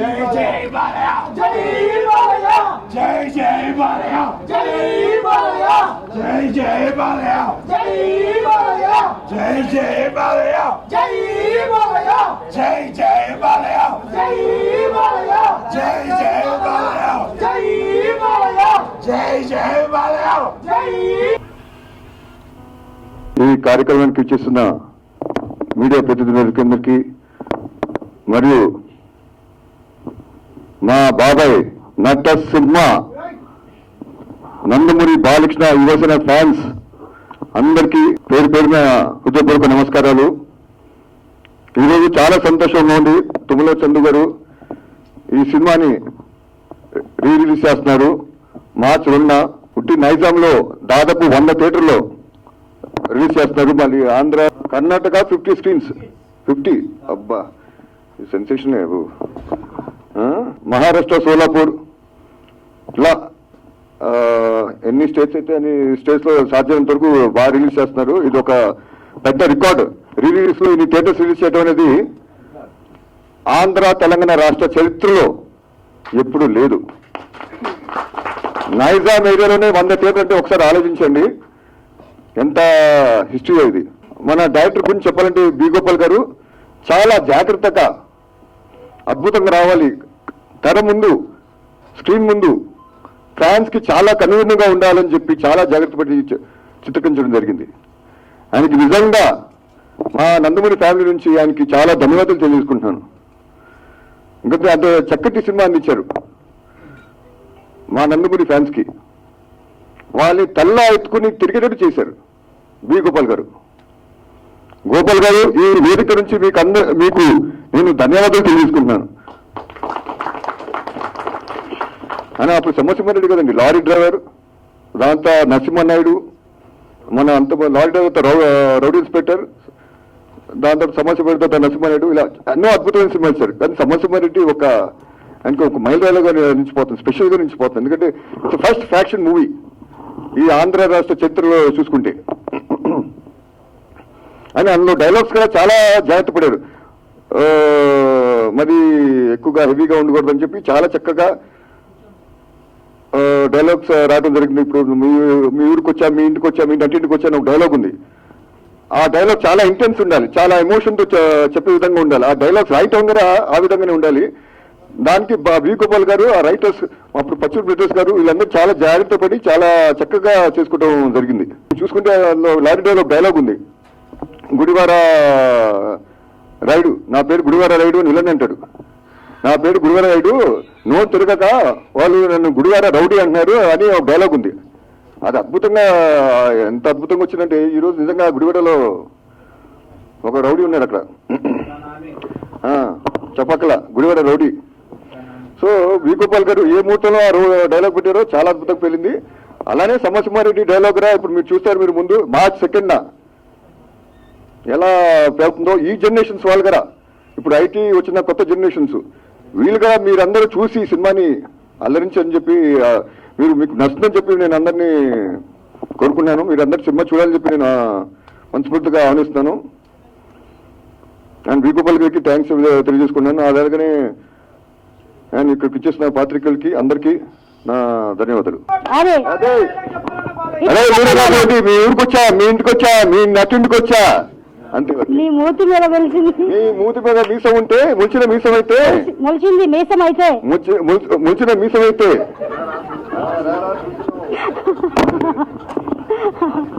జై జై జై జై జై జై జై జై జై జై జై జై బాలయ్య జై జై బాలయ్య జై బాలయ్య జై జై బాలయ్య జై బాలయ్య జై జై బాలయ్య జై ఈ కార్యక్రమానికి ఇచ్చేస్తున్న మీడియా ప్రతినిధులందరికీ మరియు మా బాబాయ్ నట సింహ నందమూరి బాలకృష్ణ యువసేన ఫ్యాన్స్ అందరికీ పేరు పేరున హృదయపూర్వక నమస్కారాలు. ఈరోజు చాలా సంతోషంగా ఉంది. తుమ్మల చందు గారు ఈ సినిమాని రీ రిలీజ్ చేస్తున్నారు. మార్చ్ రెండున పుట్టి నైజాంలో దాదాపు వంద థియేటర్లో రిలీజ్ చేస్తున్నారు. మళ్ళీ Andhra Karnataka fifty screens fifty అబ్బా సెన్సేషన్ మహారాష్ట్ర సోలాపూర్ ఇట్లా ఎన్ని స్టేట్స్ అయితే అన్ని స్టేట్స్లో సాధ్యమైనంత వరకు బాగా రిలీజ్ చేస్తున్నారు. ఇది ఒక పెద్ద రికార్డు రిలీజ్ ఇన్ని థియేటర్స్ రిలీజ్ చేయడం అనేది ఆంధ్ర తెలంగాణ రాష్ట్ర చరిత్రలో ఎప్పుడు లేదు. నైజాం ఏరియాలోనే వంద థియేటర్ అంటే ఒకసారి ఆలోచించండి. ఎంత హిస్టరీ ఇది. మన డైరెక్టర్ గురించి చెప్పాలంటే బి గోపాల్ గారు చాలా జాగ్రత్తగా అద్భుతంగా రావాలి. తెర ముందు స్క్రీన్ ముందు ఫ్యాన్స్కి చాలా కన్వీనియంగా ఉండాలని చెప్పి చాలా జాగ్రత్త పడి చి- చిత్రీకరించడం జరిగింది. ఆయనకి నిజంగా మా నందమూరి ఫ్యామిలీ నుంచి ఆయనకి చాలా ధన్యవాదాలు తెలియజేసుకుంటున్నాను. ఇంకా అంత చక్కటి సినిమా అందించారు మా నందమూరి ఫ్యాన్స్కి. వాళ్ళని తల్ల ఎత్తుకుని తిరిగేటట్టు చేశారు బి గోపాల్ గారు. గోపాల్ గారు ఈ వేదిక నుంచి మీకు అంద మీకు నేను ధన్యవాదాలు తెలియజేసుకుంటున్నాను. మన అప్పుడు సమసింహారెడ్డి కదండి. లారీ డ్రైవర్ దాంతో నరసింహనాయుడు మన అంత లారీ డ్రైవర్ రౌ రౌడీ ఇన్స్పెక్టర్ దాని తర్వాత సమస్యపడితో నరసింహారెడ్డి ఇలా ఎన్నో అద్భుతమైన సినిమాలు సార్ కానీ సమసింహారెడ్డి ఒక ఆయనకి ఒక మైలురాయిగా నిలిచిపోతుంది స్పెషల్గా నిలిచిపోతుంది. ఎందుకంటే ఇట్స్ ఫస్ట్ ఫ్యాక్షన్ మూవీ. ఈ ఆంధ్ర రాష్ట్ర చరిత్రలో చూసుకుంటే. అని అందులో డైలాగ్స్ కూడా చాలా జాగ్రత్త పడారు. మరి ఎక్కువగా హెవీగా ఉండకూడదని చెప్పి చాలా చక్కగా డైలాగ్స్ రాయడం జరిగింది. ఇప్పుడు మీ మీ ఊరికి వచ్చా మీ ఇంటికి వచ్చా మీ ఇంటికి వచ్చా ఒక డైలాగ్ ఉంది. ఆ డైలాగ్ చాలా ఇంటెన్స్ ఉండాలి. చాలా ఎమోషన్తో చెప్పే విధంగా ఉండాలి. ఆ డైలాగ్స్ రాయటం కూడా ఆ విధంగానే ఉండాలి. దానికి బా- వి. గోపాల్ గారు ఆ రైటర్స్ అప్పుడు పచ్చూరు బ్రదర్స్ గారు వీళ్ళందరూ చాలా జాగ్రత్త పడి చాలా చక్కగా చేసుకోవడం జరిగింది. చూసుకుంటే లారీ డైలాగ్ డైలాగ్ ఉంది. గుడివార రైడు నా పేరు గుడివార రైడు అని అంటాడు నా పేరు గుడివార నాయుడు. నోరు తిరగక వాళ్ళు నన్ను గుడివార రౌడీ అంటున్నారు అని ఒక డైలాగ్ ఉంది. అది అద్భుతంగా ఎంత అద్భుతంగా వచ్చిందంటే ఈరోజు నిజంగా గుడివాడలో ఒక రౌడీ ఉన్నాడు అక్కడ. చెప్పక్కల గుడివాడ రౌడీ. సో వీగోపాల్ గారు ఏ ముహూర్తంలో ఆ డైలాగ్ పెట్టారో చాలా అద్భుతంగా పెళ్ళింది అలానే సమసింహారెడ్డి డైలాగ్ రా ఇప్పుడు మీరు చూస్తారు మీరు ముందు మార్చ్ సెకండ్ ఎలా పేలుతుందో ఈ జనరేషన్స్ వాళ్ళు కదా ఇప్పుడు ఐటీ వచ్చిన కొత్త జనరేషన్స్ వీళ్ళుగా మీరందరూ చూసి ఈ సినిమాని అల్లరించని చెప్పి మీరు మీకు నచ్చుతుందని చెప్పి నేను అందరినీ కోరుకున్నాను. మీరు అందరు సినిమా చూడాలని చెప్పి నేను మనస్ఫూర్తిగా ఆహ్వానిస్తున్నాను. అండ్ వి గోపాల్ గారికి థ్యాంక్స్ తెలియజేసుకున్నాను. అలాగనే నేను ఇక్కడికి ఇచ్చేసిన పాత్రికలకి అందరికీ నా ధన్యవాదాలు. అదే మీ ఊరికి వచ్చా మీ ఇంటికి వచ్చా మీ నట్టింటికి వచ్చా అంతే నీ మూతి మీద వెలిసింది. మీ మూతి మీద మీసం ఉంటే ముంచిన మీసం అయితే? మొలిచింది మీసం అయితే. ముంచిన మీసం అయితే?